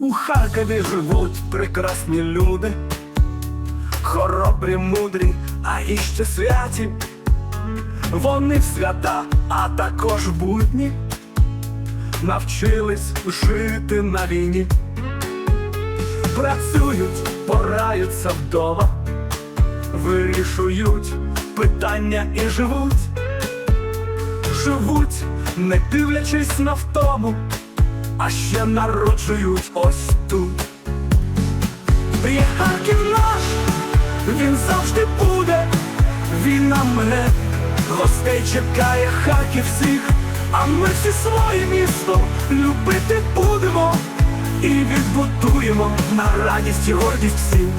Харкові живуть прекрасні люди, хоробрі, мудрі, а іще святі. Вони в свята, а також будні, навчились жити на війні, працюють, пораються вдома, вирішують питання і живуть, живуть, не дивлячись на втому, а ще народжують ось тут. Є Харків наш, він завжди буде, він на мене, гостей чекає Харків всіх, а ми всі своє місто любити будемо і відбудуємо на радість і гордість всім.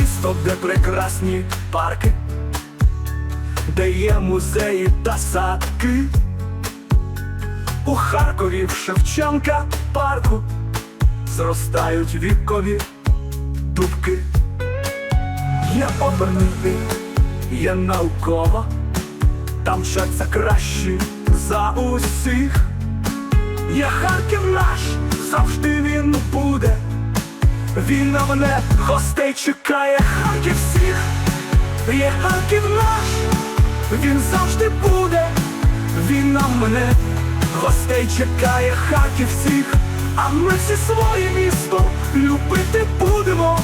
Місто, де прекрасні парки, де є музеї та садки. У Харкові в Шевченка парку зростають вікові дубки. Є оперний є наукова, там вчаться кращі за усіх. Є Харків наш, завжди він буде. Він на мене гостей чекає Харків всіх. Є Харків наш, він завжди буде. Він на мене гостей чекає Харків всіх. А ми всі своє місто любити будемо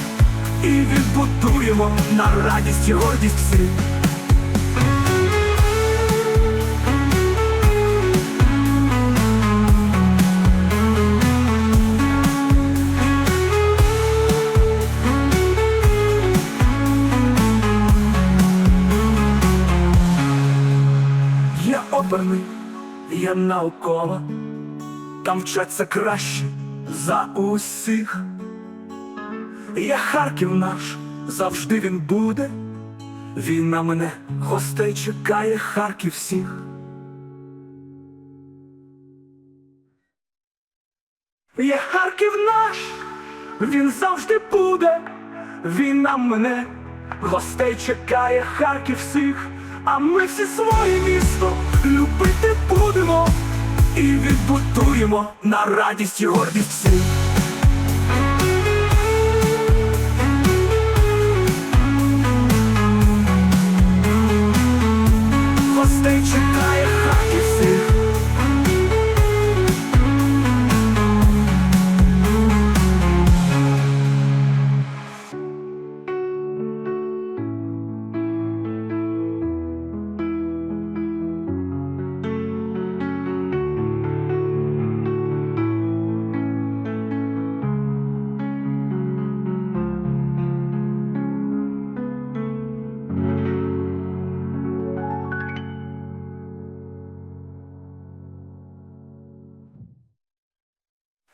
і відбудуємо на радість і гордість всіх. Оперний, я наукова, там вчаться краще за усіх. Я Харків наш, завжди він буде. Він на мене гостей чекає Харків всіх. Я Харків наш, він завжди буде. Він на мене гостей чекає Харків всіх. А ми всі своє місто любити будемо і відбудуємо на радість і гордість всіх.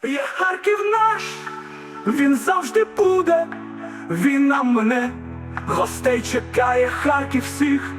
Є Харків наш, він завжди буде, він на мене, гостей чекає Харків всіх,